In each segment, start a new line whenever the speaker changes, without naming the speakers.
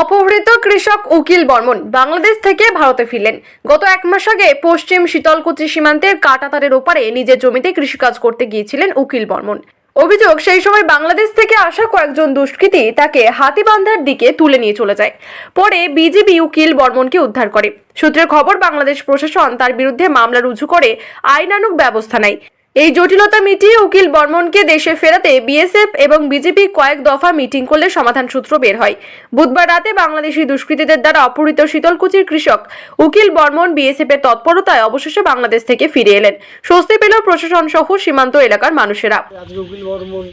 অপহৃত কৃষক উকিল বর্মন বাংলাদেশ থেকে ভারতে ফিরলেন। গত এক মাস আগে পশ্চিম শীতলকুচি সীমান্তের কাটাতারের ওপারে নিজের জমিতে কৃষিকাজ করতে গিয়েছিলেন উকিল বর্মন। অভিযোগ, সেই সময় বাংলাদেশ থেকে আসা কয়েকজন দুষ্কৃতী তাকে হাতিবান্ধার দিকে তুলে নিয়ে চলে যায়। পরে বিজিবি উকিল বর্মনকে উদ্ধার করে। সূত্রের খবর, বাংলাদেশ প্রশাসন তার বিরুদ্ধে মামলা রুজু করে আইনানুগ ব্যবস্থা নেয়। এই জটিলতা মিটিয়ে উকিল বর্মনকে দেশে ফেরাতে বিএসএফ এবং বিজেপি কয়েক দফা মিটিং করলে সমাধান সূত্র বের হয়। বুধবার রাতে বাংলাদেশি দুষ্কৃতীদের দ্বারা অপহৃত শীতলকুচির কৃষক উকিল বর্মন বিএসএফ এর তৎপরতায় অবশেষে বাংলাদেশ থেকে ফিরে এলেন। স্বস্তি পেল প্রশাসন সহ সীমান্ত এলাকার মানুষেরা।
উকিল বর্মন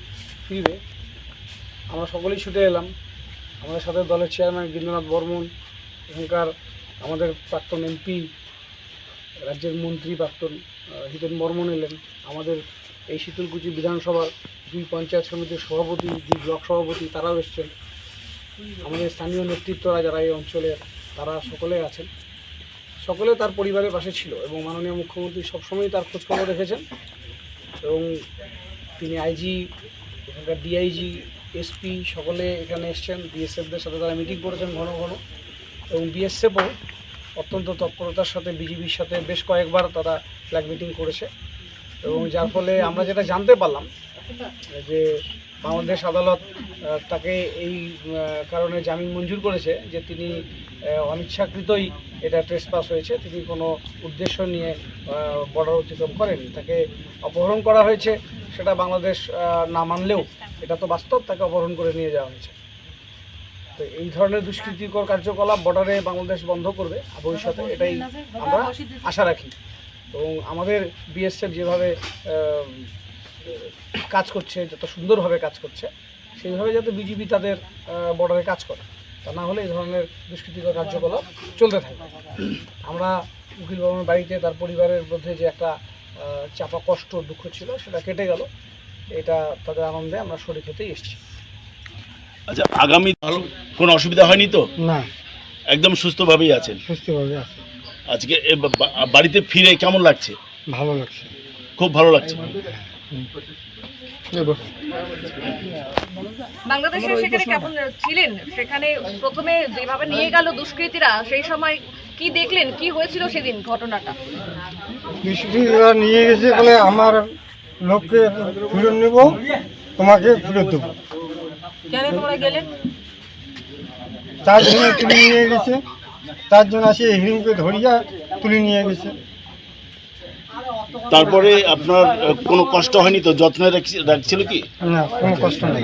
আমরা সকলেই ছুটে এলাম। আমাদের সাথে দলের চেয়ারম্যান বর্মন, এখানকার আমাদের প্রাক্তন এমপি রাজ্যের মন্ত্রী প্রাক্তন হিতেন বর্মন এলেন। আমাদের এই শীতলকুচি বিধানসভার দুই পঞ্চায়েত সমিতির সভাপতি, দুই ব্লক সভাপতি তারাও এসছেন। আমাদের স্থানীয় নেতৃত্বরা যারা এই অঞ্চলের, তারা সকলে আছেন। সকলে তার পরিবারের পাশে ছিল এবং মাননীয় মুখ্যমন্ত্রী সবসময়ই তার খোঁজখবর রেখেছেন এবং তিনি আইজি, এখানকার ডিআইজি, এসপি সকলে এখানে এসছেন। বিএসএফদের সাথে তারা মিটিং করেছেন ঘন ঘন এবং বিএসএফও অত্যন্ত তৎপরতার সাথে বিজিবির সাথে বেশ কয়েকবার তারা ফ্ল্যাগ মিটিং করেছে। এবং যার ফলে আমরা যেটা জানতে পারলাম, যে বাংলাদেশ আদালত তাকে এই কারণে জামিন মঞ্জুর করেছে যে তিনি অনিচ্ছাকৃতই এটা ট্রেস পাস হয়েছে। তিনি কোনো উদ্দেশ্য নিয়ে বর্ডার অতিক্রম করেনি তাকে অপহরণ করা হয়েছে, সেটা বাংলাদেশ না মানলেও এটা তো বাস্তব, তাকে অপহরণ করে নিয়ে যাওয়া হয়েছে। তো এই ধরনের দুষ্কৃতিকর কার্যকলাপ বর্ডারে বাংলাদেশ বন্ধ করবে। ভবিষ্যতে এটাই আমরা আশা রাখি। এবং আমাদের বিএসএফ যেভাবে কাজ করছে, যত সুন্দরভাবে কাজ করছে, সেইভাবে যাতে বিজিবি তাদের বর্ডারে কাজ করে। তা না হলে এই ধরনের দুষ্কৃতিকর কার্যকলাপ চলতে থাকে আমরা উকিল বাবুর বাড়িতে তার পরিবারের মধ্যে যে একটা চাপা কষ্ট দুঃখ ছিল, সেটা কেটে গেল। এটা তাদের আনন্দে আমরা শরীর খেতেই এসেছি।
আচ্ছা আগামী ভালো কোনো অসুবিধা হয়নি তো?
না।
একদম সুস্থভাবেই আছেন?
সুস্থভাবে আছে।
আজকে এ বা- বা- বাড়িতে ফিরে কেমন লাগছে?
ভালো লাগছে।
খুব ভালো লাগছে।
বাংলাদেশে সেখানে কেমন ছিলেন? সেখানে প্রথমে যেভাবে নিয়ে গেল দুষ্কৃতীরা সেই সময় কি দেখলেন? কি হয়েছিল সেদিন ঘটনাটা?
নিয়ে গেছে বলে আমার লোককে ফেরত নেব তোমাকে ফেরত দেবো।
কেন তোমরা গেলে?
তার জন্য তুলে নিয়ে গেছে। চারজন জন্য আসে হিরিমকে ধরিয়া তুলে নিয়ে গেছে।
তারপরে আপনার কোনো কষ্ট হয়নি তো? যত্নে রাখছি- রাখছিল কি?
না কোনো কষ্ট নেই।